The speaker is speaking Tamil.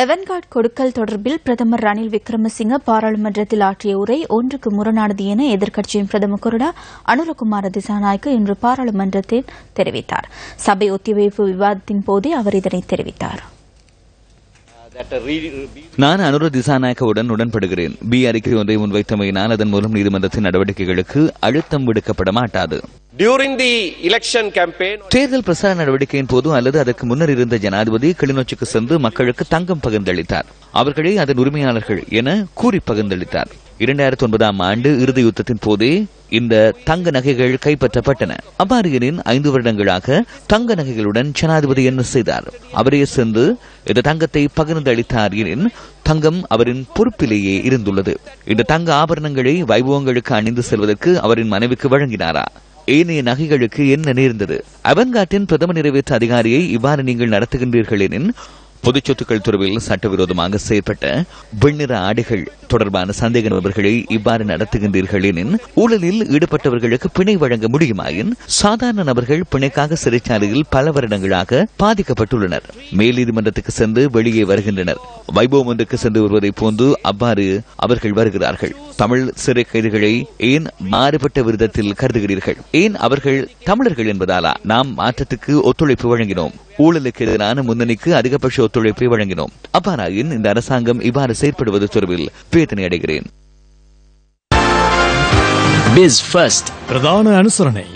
எவன்கார்ட் கொடுக்கல் தொடர்பில் பிரதமர் ரணில் விக்ரமசிங்க பாராளுமன்றத்தில் ஆற்றிய உரை ஒன்றுக்கு முரணானது என எதிர்க்கட்சியின் பிரதம கொறடா அனுரகுமார திசாநாயக்க இன்று பாராளுமன்றத்தில் தெரிவித்தார். சபை ஒத்திவைப்பு விவாதத்தின் போதே அவர் இதனை தெரிவித்தார். நான் அனுர திசாநாயக்கவுடன் உடன்படுகிறேன். பி அறிக்கை ஒன்றை முன்வைத்தமையினால் அதன் மூலம் நீதிமன்றத்தின் நடவடிக்கைகளுக்கு அழுத்தம் விடுக்கப்பட மாட்டாது. During the election campaign, தேர்தல் பிரசார நடவடிக்கையின் போது அல்லது அதற்கு முன்னர் இருந்த ஜனாதிபதி கிளிநொச்சிக்கு சென்று மக்களுக்கு தங்கம் பகிர்ந்தளித்தார். அவர்களே அதன் உரிமையாளர்கள் என கூறி பகிர்ந்தளித்தார். இரண்டாயிரத்தி ஒன்பதாம் ஆண்டு இறுதி யுத்தத்தின் போதே இந்த தங்க நகைகள் கைப்பற்றப்பட்டன. அவ்வாறு ஐந்து வருடங்களாக தங்க நகைகளுடன் ஜனாதிபதி என்ன செய்தார்? அவரே சென்று இந்த தங்கத்தை பகிர்ந்தளித்தார் எனின் தங்கம் அவரின் பொறுப்பிலேயே இருந்துள்ளது. இந்த தங்க ஆபரணங்களை வைபவங்களுக்கு அணிந்து செல்வதற்கு அவரின் மனைவிக்கு வழங்கினாரா? ஏனைய நகைகளுக்கு என்ன நேர்ந்தது? அவன்காட்டின் பிரதம நிறைவேற்ற அதிகாரியை இவ்வாறு நீங்கள் நடத்துகின்றீர்கள் எனின் பொது சொத்துக்கள் துறையில் சட்டவிரோதமாக செயற்பட்ட வெண்ணிற ஆடைகள் தொடர்பான சந்தேக நபர்களை இவ்வாறு நடத்துகின்றீர்கள் எனின் ஊழலில் ஈடுபட்டவர்களுக்கு பிணை வழங்க முடியுமாயின் சாதாரண நபர்கள் பிணைக்காக சிறைச்சாலையில் பல வருடங்களாக பாதிக்கப்பட்டுள்ளனர். மேல் நீதிமன்றத்துக்கு சென்று வெளியே வருகின்றனர். வைபவம் ஒன்றுக்கு சென்று வருவதை போன்று அவ்வாறு அவர்கள் வருகிறார்கள். தமிழ் சிறை கைதிகளை ஏன் மாறுபட்ட விதத்தில் கருதுகிறீர்கள்? ஏன் அவர்கள் தமிழர்கள் என்பதாலா? நாம் மாற்றத்துக்கு ஒத்துழைப்பு வழங்கினோம். ஊழலுக்கு எதிரான முன்னணிக்கு அதிகபட்ச ஒத்துழைப்பை வழங்கினோம். அவ்வாறாயின் இந்த அரசாங்கம் இவ்வாறு செயற்படுவது தொடர்பில் வேதனை அடைகிறேன். Biz First. பிரதான அனுசரணை.